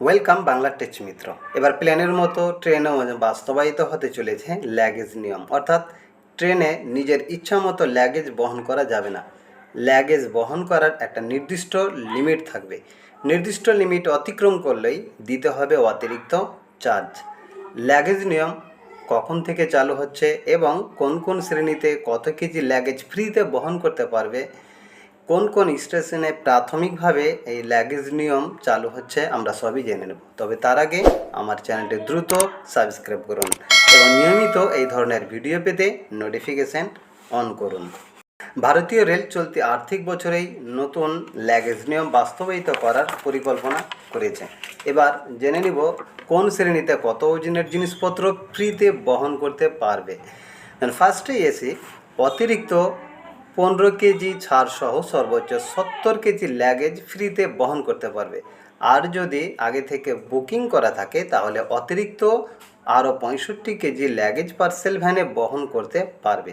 Welcome Bangla tech মিত্র। এবার প্লেনের মতো ট্রেনেও বাস্তবায়িত হতে চলেছে ল্যাগেজ নিয়ম। অর্থাৎ ট্রেনে নিজের ইচ্ছা মতো ল্যাগেজ বহন করা যাবে না। ল্যাগেজ বহন করার একটা নির্দিষ্ট লিমিট থাকবে। নির্দিষ্ট লিমিট অতিক্রম করলেই দিতে হবে অতিরিক্ত চার্জ ল্যাগেজ নিয়ম কখন থেকে চালু হচ্ছে এবং কোন কোন শ্রেণীতে কত কেজি ল্যাগেজ ফ্রিতে বহন করতে পারবে কোন কোন স্টেশনে প্রাথমিকভাবে এই ল্যাগেজ নিয়ম চালু হচ্ছে আমরা সবই জেনে নেব। তবে তার আগে আমার চ্যানেলটি দ্রুত সাবস্ক্রাইব করুন এবং নিয়মিত এই ধরনের ভিডিও পেতে নোটিফিকেশন অন করুন। ভারতীয় রেল চলতি আর্থিক বছরেই নতুন ল্যাগেজ নিয়ম বাস্তবায়িত করার পরিকল্পনা করেছে। এবার জেনে নিব কোন শ্রেণীতে কত ওজনের জিনিসপত্র ফ্রিতে বহন করতে পারবে। ফার্স্টেই এসি অতিরিক্ত পনেরো কেজি ছাড় সহ সর্বোচ্চ সত্তর কেজি ল্যাগেজ ফ্রিতে বহন করতে পারবে। আর যদি আগে থেকে বুকিং করা থাকে, তাহলে অতিরিক্ত আরও পঁয়ষট্টি কেজি ল্যাগেজ পার্সেল ভ্যানে বহন করতে পারবে।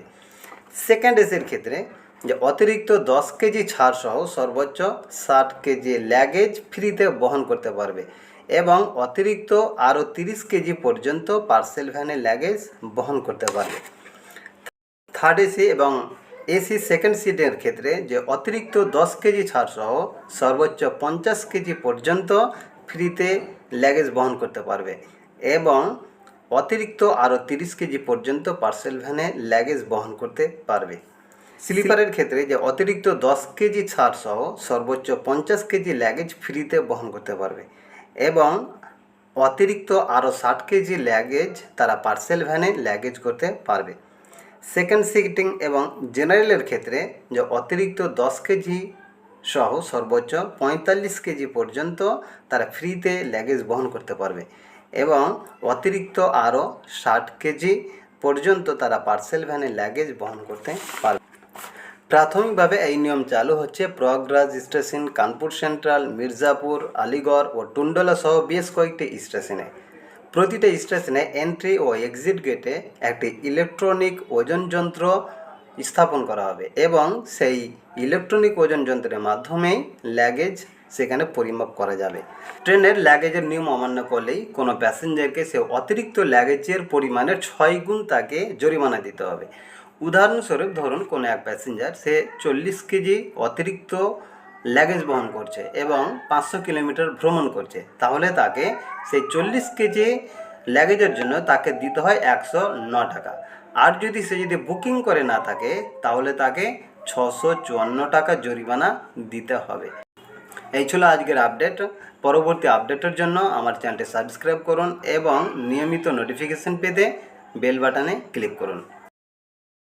সেকেন্ড এসির ক্ষেত্রে যে অতিরিক্ত দশ কেজি ছাড় সহ সর্বোচ্চ ষাট কেজি ল্যাগেজ ফ্রিতে বহন করতে পারবে এবং অতিরিক্ত আরও তিরিশ কেজি পর্যন্ত পার্সেল ভ্যানে ল্যাগেজ বহন করতে পারবে। থার্ড এসি এবং এসি সেকেন্ড সিটের ক্ষেত্রে যে অতিরিক্ত দশ কেজি ছাড় সহ সর্বোচ্চ পঞ্চাশ কেজি পর্যন্ত ফ্রিতে ল্যাগেজ বহন করতে পারবে এবং অতিরিক্ত আরও তিরিশ কেজি পর্যন্ত পার্সেল ভ্যানে ল্যাগেজ বহন করতে পারবে। স্লিপারের ক্ষেত্রে যে অতিরিক্ত দশ কেজি ছাড় সহ সর্বোচ্চ পঞ্চাশ কেজি ল্যাগেজ ফ্রিতে বহন করতে পারবে এবং অতিরিক্ত আরও ষাট কেজি ল্যাগেজ তারা পার্সেল ভ্যানে ল্যাগেজ করতে পারবে। সেকেন্ড সিটিং এবং জেনারেলের ক্ষেত্রে যে অতিরিক্ত দশ কেজি সহ সর্বোচ্চ পঁয়তাল্লিশ কেজি পর্যন্ত তারা ফ্রিতে ল্যাগেজ বহন করতে পারবে এবং অতিরিক্ত আরও ষাট কেজি পর্যন্ত তারা পার্সেল ভ্যানে ল্যাগেজ বহন করতে পারবে। প্রাথমিকভাবে এই নিয়ম চালু হচ্ছে প্রয়াগরাজ স্টেশন, কানপুর সেন্ট্রাল, মির্জাপুর, আলিগড় ও টুন্ডলা সহ বেশ কয়েকটি স্টেশনে। প্রতিটা স্টেশনে এন্ট্রি ও এক্সিট গেটে একটি ইলেকট্রনিক ওজন যন্ত্র স্থাপন করা হবে এবং সেই ইলেকট্রনিক ওজন যন্ত্রের মাধ্যমেই ল্যাগেজ সেখানে পরিমাপ করা যাবে। ট্রেনের ল্যাগেজের নিয়ম অমান্য করলেই কোনো প্যাসেঞ্জারকে সে অতিরিক্ত ল্যাগেজের পরিমাণের ছয় গুণ তাকে জরিমানা দিতে হবে। উদাহরণস্বরূপ ধরুন কোনো এক প্যাসেঞ্জার সে চল্লিশ কেজি অতিরিক্ত ল্যাগেজ বহন করছে এবং পাঁচশো কিলোমিটার ভ্রমণ করছে। তাহলে তাকে সেই চল্লিশ কেজি ল্যাগেজের জন্য তাকে দিতে হয় একশো ন টাকা। আর যদি সে যদি বুকিং করে না থাকে, তাহলে তাকে ছশো চুয়ান্ন টাকা জরিমানা দিতে হবে। এই ছিল আজকের আপডেট পরবর্তী আপডেটের জন্য আমার চ্যানেলটি সাবস্ক্রাইব করুন এবং নিয়মিত নোটিফিকেশন পেতে বেল বাটনে ক্লিক করুন।